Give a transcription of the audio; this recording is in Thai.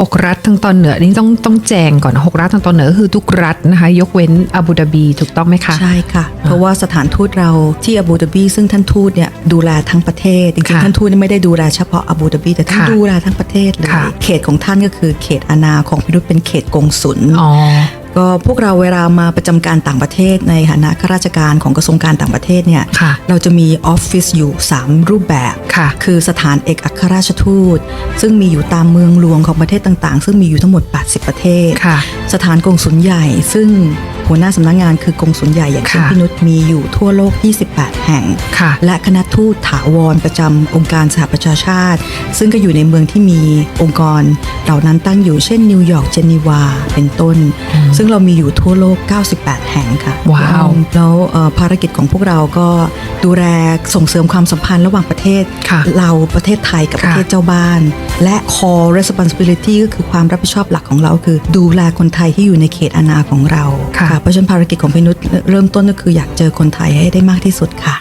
หกรัฐทางตอนเหนือนี่ต้องต้องแจงก่อนหกรัฐทางตอนเหนือก็คือทุกรัฐนะคะ ยกเว้นอาบูดาบีถูกต้องไหมคะใช่ค่ะ เพราะว่าสถานทูตเราที่อาบูดาบี ซึ่งท่านทูตเนี่ยดูแลทั้งประเทศจริงค่ะๆท่านทูตเนี่ยไม่ได้ดูแลเฉพาะอาบูดาบีแต่ท่านค่ะดูแลทั้งประเทศเลยค่ะเขตของท่านก็คือเขตอาณาของพิรุธเป็นเขตกงสุลอ๋อ ก็พวกเราเวลามาประจำการต่างประเทศในฐานะข้าราชการของกระทรวงการต่างประเทศเนี่ยค่ะเราจะมีออฟฟิศอยู่ 3 รูปแบบค่ะคือสถานเอกอัครราชทูต ซึ่งมีอยู่ตามเมืองหลวงของประเทศต่างๆ ซึ่งมีอยู่ทั้งหมด 80 ประเทศค่ะ สถานกงสุลใหญ่ซึ่ง หัวหน้าสำนักงานคือกงสุลใหญ่อย่างเช่นค่ะพินุษมีอยู่ทั่วโลก 28 แห่งค่ะและคณะทูตถาวรประจำองค์การสหประชาชาติ ซึ่งก็อยู่ในเมืองที่มีองค์กร เหล่านั้นตั้งอยู่เช่นนิวยอร์กเจนีวาเป็นต้น ซึ่งเรามีอยู่ทั่วโลก 98 แห่งค่ะว้าวแล้วเอ่อภารกิจของพวกเราก็ ดูแลส่งเสริมความสัมพันธ์ระหว่างประเทศค่ะเราประเทศไทยกับค่ะประเทศเจ้าบ้าน และ core responsibility ก็คือความรับผิดชอบหลักของเรา คือ ดูแลคนไทยที่อยู่ในเขตอาณาของเราค่ะเพราะฉะนั้นภารกิจของพี่นุชเริ่มต้นก็คืออยากเจอคนไทยให้ได้มากที่สุดค่ะ